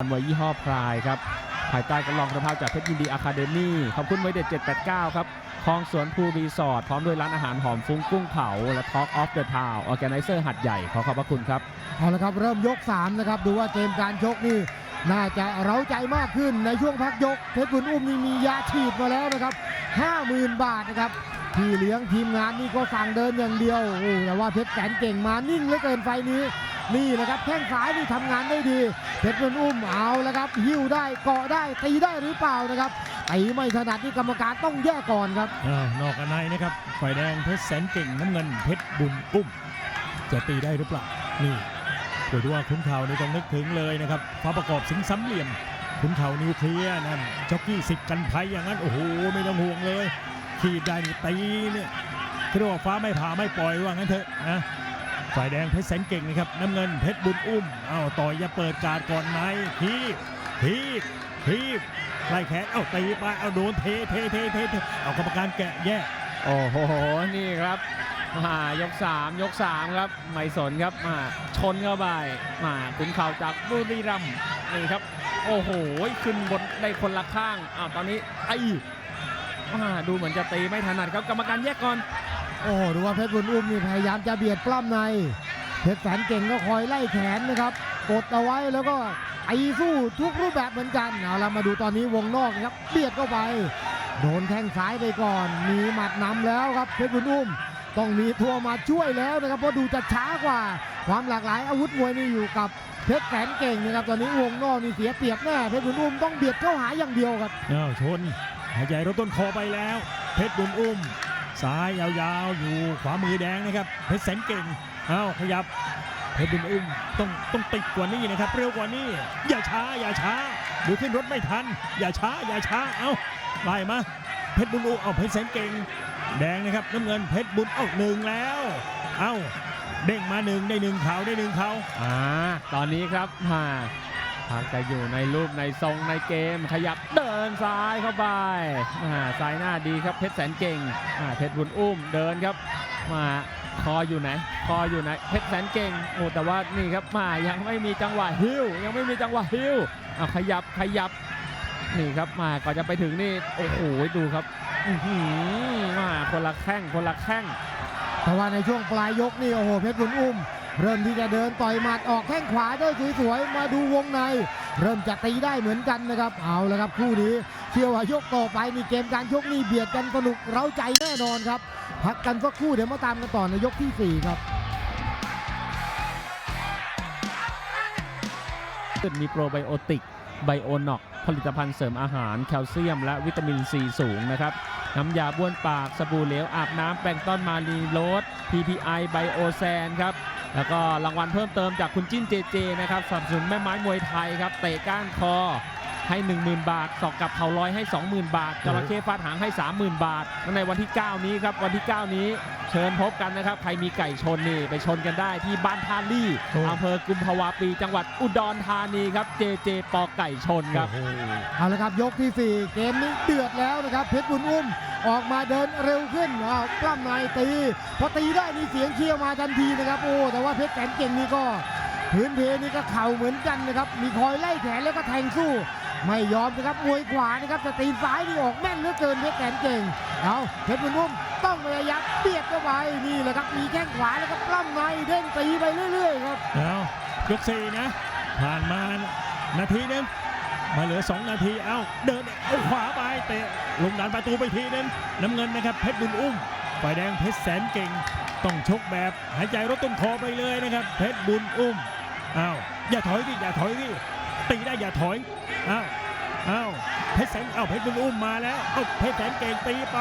มวยยี่ห้อพรายครับ ภายใต้การรองคุณภาพจากเพชรยินดีอะคาเดมี่ขอบคุณไว้เด็ด 789 ครับคลองสวนภูรีสอร์ทพร้อมด้วยร้านอาหารหอมฟุ้งกุ้งเผา และ Talk of the Town ออแกไนเซอร์หัดใหญ่ ขอขอบพระคุณครับ เอาละครับ เริ่มยก 3 นะครับ ดูว่าเกมการชกนี่ น่าจะเร้าใจมากขึ้นในช่วงพักยก เพชรบุญอุ้มนี่มียาฉีดมาแล้วนะครับ 50,000 บาทนะครับพี่เลี้ยงทีมงานนี่ก็สั่งเดินอย่างเดียวโอ้แต่ว่าเพชรแสนเก่งมานิ่งเหลือเกินไฟนี้ นี่แหละครับแข้งซ้ายนี่ทำงานได้ดีเพชรบุญอุ้มเอาแล้วครับหิ้วได้เกาะได้ตีได้หรือเปล่านะครับตีไม่ถนัดนี่กรรมการต้องแยกก่อนครับอ้าวนอกกับในนะครับฝ่ายแดงเพชรแสนเก่งน้ำเงินเพชรบุญอุ้มจะตีได้หรือเปล่านี่เดี๋ยวดูว่าขุนเข่านี่ต้องนึกถึงเลยนะครับฟ้าประกอบสิงห์ซ้ำเหลี่ยมขุนเข่านิวเคลียร์นั่นจ็อกกี้สิทธิ์กันภัยอย่างนั้นโอ้โหไม่ต้องห่วงเลย ขีดได้นี่ตีเนี่ยเรียกว่าฟ้าไม่ผ่าไม่ปล่อยว่างั้นเถอะนะ ฝ่ายแดงเพชรแสนเก่งนะครับน้ำเงินเพชรบุญอุ้มอ้าวต่อยอย่าเปิดการก่อนในทีบทีบทีบไล่แขนเอ้าตีไปเอาโดนเทเทเทเทเทเอากรรมการแกะแยกโอ้โหนี่ครับมายก 3 ยก 3 ครับไม่สนครับมาชนเข้าไปมาขุนเข่าจากบุรีรัมย์นี่ครับ โอ้โหขึ้นบนได้คนละข้างอ้าวตอนนี้ไอ้มาดูเหมือนจะตีไม่ถนัดครับกรรมการแยกก่อน โอ้ดูว่าเพชรบุญอุ้มนี่พยายามจะเบียดปล้ำใน เพชรแสนเก่งก็คอยไล่แขนนะครับ กดเอาไว้แล้วก็ไอสู้ทุกรูปแบบเหมือนกันเอาละมาดูตอนนี้วงนอกนะครับเบียดเข้าไป โดนแข้งซ้ายไปก่อน มีหมัดนำแล้วครับเพชรบุญอุ้มต้องมีทัวมาช่วยแล้วนะครับเพราะดูจะช้ากว่า ความหลากหลายอาวุธมวยนี่อยู่กับเพชรแสนเก่งนะครับตอนนี้วงนอกนี่เสียเปรียบแน่เพชรบุญอุ้มต้องเบียดเข้าหาอย่างเดียวครับอ้าวชนหายใจรถต้นคอไปแล้ว เพชรบุญอุ้ม ซ้ายยาวๆ อยู่ขวามือแดงนะครับเพชรแสนเก่งเอ้าขยับเพชรบุญอุ้มต้องต้องติดกว่านี้นะครับเร็วกว่านี้ อย่าช้าอย่าช้าดูขึ้นรถไม่ทัน อย่าช้าอย่าช้าเอ้าไล่มาเพชรบุญอุ้มเอาเพชรแสนเก่ง แดงนะครับน้ำเงินเพชรบุญเอ้าหนึ่งแล้ว เอ้าเด้งมาหนึ่งได้หนึ่งเขาได้หนึ่งเขาอ่าตอนนี้ครับมา ทางจะอยู่ในรูปในทรงในเกมขยับเดินซ้ายเข้าไปาซ้ายหน้าดีครับเพชรแสนเก่งเพชรบุญอุ้มเดินครับมาคออยู่ไหนคออยู่ไหนเพชรแสนเก่งโอ้แต่ว่านี่ครับมายังไม่มีจังหวะฮิ้วยังไม่มีจังหวะฮิ้วเอาขยับขยับนี่ครับมาก่อนจะไปถึงนี่โอ้โหดูครับอื้อหือมาคนละแข้งคนละแข้งแต่ว่าในช่วงปลายยกนี่โอ้โหเพชรบุญอุ้ม เริ่มที่จะเดินต่อยหมัดออกแข้งขวาได้สวยๆมาดูวงใน เริ่มจะตีได้เหมือนกันนะครับ เอาละครับคู่นี้เชื่อว่ายกต่อไปนี่เกมการชกนี่เบียดกันสนุกเร้าใจแน่นอนครับพักกันสักครู่เดี๋ยวมาตามกันต่อในยกที่สี่ครับมีโปรไบโอติกไบโอนอกผลิตภัณฑ์เสริมอาหารแคลเซียม และวิตามินซีสูงนะครับ น้ำยาบ้วนปาก สบู่เหลวอาบน้ำแปรงต้อนมารีโรส PPI ไบโอแซนครับ แล้วก็รางวัลเพิ่มเติมจากคุณจิ้นเจเจนะครับสนับสนุนแม่ไม้มวยไทยครับเตะก้านคอให้ 10,000 บาทสอกกับเข่าลอยให้ 20,000 บาทจระเข้ฟาดหางให้ 30,000 บาทและในวันที่ 9 นี้ครับวันที่ 9 นี้เชิญพบกันนะครับใครมีไก่ชนนี่ไปชนกันได้ที่บ้านท่าลี่โอ้อำเภอกุมภาวะปี จังหวัดอุดรธานีครับเจเจปอไก่ชนครับโอ้โหเอาละครับยกที่สี่เกมนี้เดือดแล้วนะครับเพชรบุญอุ้ม ออกมาเดินเร็วขึ้นอ้าวปล้ำในตี พอตีได้มีเสียงเชียร์มาทันทีนะครับ โอ้ แต่ว่าเพชรแสนเก่งนี่ก็พื้นเพนี่ก็เข่าเหมือนกันนะครับ มีคอยไล่แขนแล้วก็แทงสู้ ไม่ยอมนะครับมวยขวานะครับแต่ตีซ้ายนี่ออกแม่นเหลือเกินเพชรแสนเก่ง เอาเพชรบุญอุ้มต้องพยายามเบียดเข้าไปนี่แหละครับ มีแข้งขวาแล้วก็ปล้ำในเด้งตีไปเรื่อยๆครับ เอายกสี่นะ ผ่านมานาทีนึง มาเหลือ 2 นาที เอ้า เดินเอาขวาไปเตะลงดันประตูไปทีนึงน้ำเงินนะครับเพชรบุญอุ้มฝ่ายแดงเพชรแสนเก่ง ต้องชกแบบหายใจรถต้นคอไปเลยนะครับ เพชรบุญอุ้มอ้าวอย่าถอยดิอย่าถอยดิตีได้อย่าถอยอ้าวอ้าวเพชรแสนอ้าวเพชรบุญอุ้มมาแล้วเอ้าเพชรแสนเก่งตีไป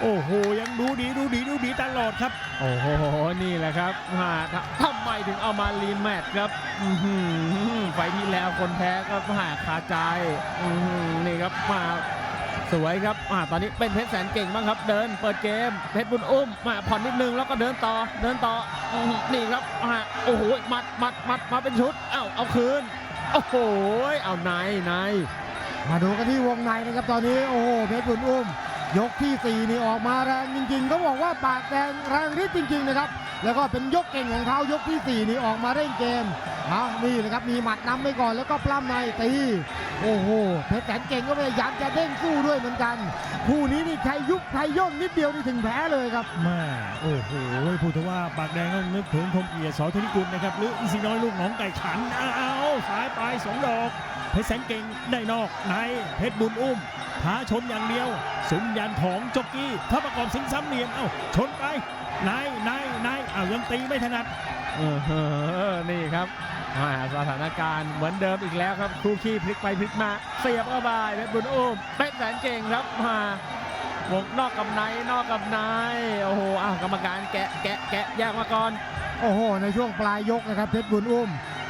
โอ้โห ยังดูดีดูดีดูดีตลอดครับ โอ้โห นี่แหละครับมาทำไมถึงเอามารีแมตช์ครับหือไฟที่แล้วคนแพ้ก็หาคาใจอื้อหือนี่ครับมาสวยครับอ่าตอนนี้เป็นเพชรแสนเก่งบ้างครับ เดินเปิดเกม เพชรบุญอุ้มมาผ่อนนิดนึงแล้วก็เดินต่อ เดินต่ออนี่ครับอ่าโอ้โห มัดมัดมัดมาเป็นชุด เอ้า เอาคืน โอ้โห เอาในในมาดูกันที่วงในนะครับตอนนี้ โอ้โห เพชรบุญอุ้ม ยกที่ 4 นี่ออกมาแรงจริงๆก็บอกว่าปากแดงแรงฤทธิ์จริง ๆ นะครับ แล้วก็เป็นยกเก่งของเขายกที่สี่นี่ออกมาเร่งเกมเอานี่เลยครับ มีหมัดนำไปก่อนแล้วก็ปล้ำในตี โอ้โห เพชรแสนเก่งก็พยายามจะเด้งสู้ด้วยเหมือนกัน คู่นี้นี่ใครยุบใครย่นนิดเดียวนี่ถึงแพ้เลยครับแม่โอ้โหพูดถึงว่าปากแดงต้องนึกถึงคมเอียสอธนิกุลนะครับ หรืออีซีน้อยลูกหนองไก่ขัน เอาสายไปสองดอก เพชรแสนเก่งได้นอกในเพชรบุญอุ้ม ท้าชนอย่างเดียว สุญญาณของจ็อกกี้ถ้าประกอบสิงซ้ำเหลี่ยมเอ้าชนไปนายนายนายอ้าวยังตีไม่ถนัดเออเออนี่ครับอ่าสถานการณ์เหมือนเดิมอีกแล้วครับคู่ขี้พลิกไปพลิกมาเสียบเข้าไปเพชรบุญอุ้มเพชรแสนเก่งครับมาวงนอกกับในนอกกับในโอ้โหอ้าวกรรมการแกะแกะแกะแยกมาก่อนโอ้โห ในช่วงปลายยกนะครับเพชรบุญอุ้ม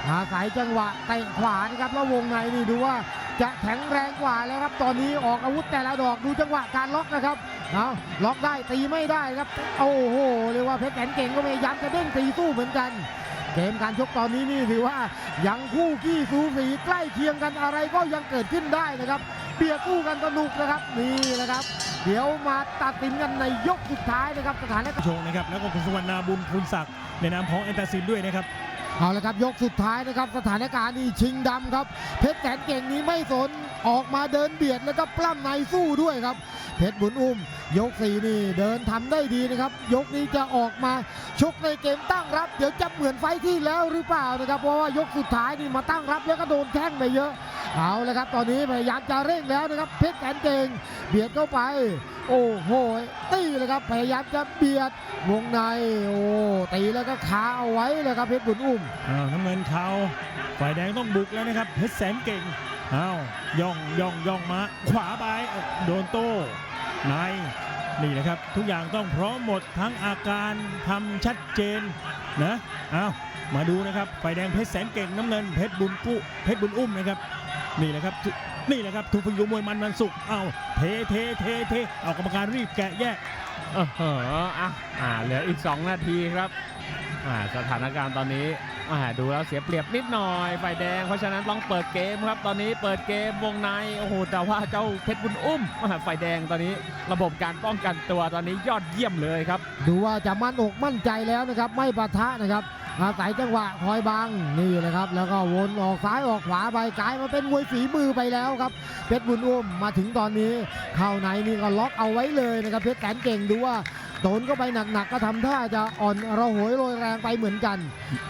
อาศัยจังหวะเตะขวานะครับแล้ววงในนี่ดูว่า จะแข็งแรงกว่าแล้วครับ ตอนนี้ออกอาวุธแต่ละดอกดูจังหวะการล็อกนะครับเอาล็อกได้ตีไม่ได้ครับ โอ้โหเรียกว่าเพชรแสนเก่งก็พยายามจะเด้งตีสู้เหมือนกัน เกมการชกตอนนี้นี่ถือว่ายังคู่ขี้สูสีใกล้เคียงกันอะไรก็ยังเกิดขึ้นได้นะครับเบียดสู้กันสนุกนะครับนี่นะครับ เดี๋ยวมาตัดสินกันในยกสุดท้ายนะครับสถานการณ์โชว์นะครับแล้วก็คุณสุวรรณาบุญคุณศักดิ์ในนามของแอนตาซินด้วยนะครับ เอาละครับยกสุดท้ายนะครับสถานการณ์นี่ชิงดำครับ เพชรแสนเก่งนี้ไม่สนออกมาเดินเบียดแล้วก็ปล้ำในสู้ด้วยครับ เพชรบุญอุ้ม ยกสี่นี่เดินทำได้ดีนะครับ ยกนี้จะออกมาชกในเกมตั้งรับ เดี๋ยวจะเหมือนไฟท์ที่แล้วหรือเปล่านะครับเพราะว่ายกสุดท้ายนี่มาตั้งรับแล้วก็โดนแข้งไปเยอะ เอาเละครับตอนนี้พยายามจะเร่งแล้วนะครับเพชรแสนเก่งเบียดเข้าไป โอ้โหตีเลยครับพยายามจะเบียดวงในโอ้ตีแล้วก็คาเอาไว้เลยครับเพชรบุญอุ้มอ้าน้ำเงินเขาฝ่ายแดงต้องบุกแล้วนะครับเพชรแสนเก่งอ้าวย่องย่องย่องมา ขวาไปโดนโต้ในนี่นะครับ ทุกอย่างต้องพร้อมหมดทั้งอาการทำชัดเจนนะอ้าวมาดูนะครับฝ่ายแดงเพชรแสนเก่งน้ำเงินเพชรบุญกู้เพชรบุญอุ้มนะครับ นี่แหละครับทุนี่แหละครับทุกพยุมวยมันมันสุกร์อ้าวเทเทเทเทเอากรรมการรีบแกะแยกเออเอออะอ่าเหลืออีก 2 นาทีครับอ่าสถานการณ์ตอนนี้อ่าดูแล้วเสียเปรียบนิดหน่อยฝ่ายแดงเพราะฉะนั้นต้องเปิดเกมครับ ตอนนี้เปิดเกมวงในโอ้โหแต่ว่าเจ้าเพชรบุญอุ้มอ่าฝ่ายแดงตอนนี้ ระบบการป้องกันตัวตอนนี้ยอดเยี่ยมเลยครับ ดูว่าจะมั่นอกมั่นใจแล้วนะครับไม่ปะทะนะครับ อาศัยจังหวะคอยบังนี่แหละครับ แล้วก็วนออกซ้ายออกขวาไปกลายมาเป็นมวยฝีมือไปแล้วครับเพชรบุญอุ้มมาถึงตอนนี้ เข้าในนี่ก็ล็อกเอาไว้เลยนะครับเพชรแสนเก่งดูว่าโดนก็ไปหนักๆก็ทำท่าจะอ่อนระหวยโรยแรงไปเหมือนกัน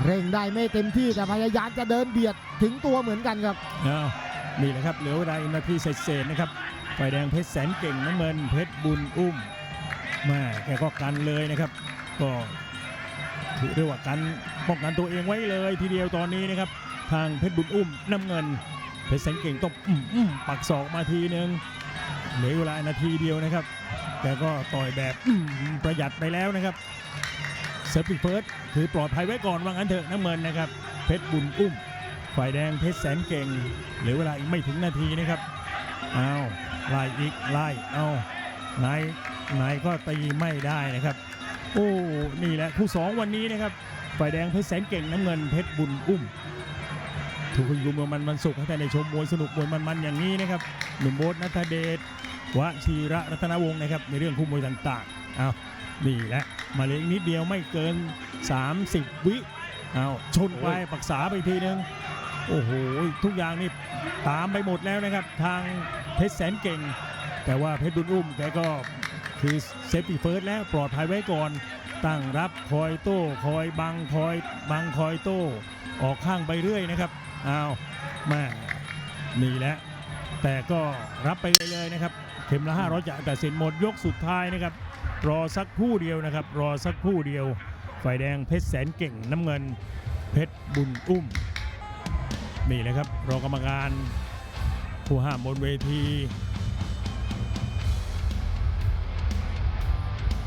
เร่งได้ไม่เต็มที่แต่พยายามจะเดินเบียดถึงตัวเหมือนกันครับอ้าวนี่แหละครับเหลือเวลาอีกนาทีเศษๆนะครับฝ่ายแดงเพชรแสนเก่งน้ำเงินเพชรบุญอุ้มแม่แกก็กันเลยนะครับ ก็ถือได้ว่ากันป้องกันตัวเองไว้เลยทีเดียวตอนนี้นะครับ ทางเพชรบุญอุ้มน้ำเงิน เพชรแสนเก่งต้องปักศอกมาทีนึงเหลือเวลานาทีเดียวนะครับ แต่ก็ต่อยแบบประหยัดไปแล้วนะครับเซฟตี้เฟิร์สถือปลอดภัยไว้ก่อนว่างั้นเถอะน้ำเงินนะครับ เพชรบุญอุ้ม ฝ่ายแดงเพชรแสนเก่งเหลือเวลาอีกไม่ถึงนาทีนะครับเอาไล่อีกไล่เอานายนายก็ตีไม่ได้นะครับ โอ้นี่แหละคู่สองวันนี้นะครับ ฝ่ายแดงเพชรแสนเก่งน้ำเงินเพชรบุญอุ้มถูกพยุงมวยมันมันสุขให้ท่านชมมวยสนุกมวยมันมันอย่างนี้นะครับหนุ่มโบ๊ทนัทเดชวชีระรัตนวงศ์นะครับในเรื่องคู่มวยต่างๆเอานี่แหละมาเลยอีกนิดเดียวไม่เกิน 30 วิเอาชนไปปรักษาไปทีนึงโอ้โหทุกอย่างนี่ตามไปหมดแล้วนะครับ ทางเพชรแสนเก่ง แต่ว่าเพชรบุญอุ้มแกก็คือเซฟตี้เฟิร์สแล้วปลอดภัยไว้ก่อน ตั้งรับคอยโต้คอยบังคอยบังคอยโต้ออกข้างไปเรื่อยนะครับอ้าวแม่นี่แหละแต่ก็รับไปเลยๆนะครับ เข็มละ500จะแต่สินหมดยกสุดท้ายนะครับ รอสักคู่เดียวนะครับ รอสักคู่เดียว ฝ่ายแดงเพชรแสนเก่งน้ำเงินเพชรบุญอุ้ม นี่นะครับ รองกรรมการผู้ห้ามบนเวที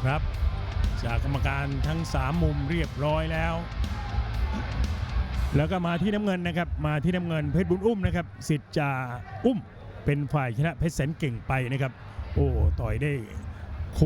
ครับ จากกรรมการทั้ง 3 มุมเรียบร้อยแล้ว แล้วก็มาที่น้ำเงินนะครับ มาที่น้ำเงินเพชรบุญอุ้มนะครับสิทธิ์จ่าอุ้มเป็นฝ่ายชนะเพชรแสนเก่งไปนะครับ โอ้ต่อยได้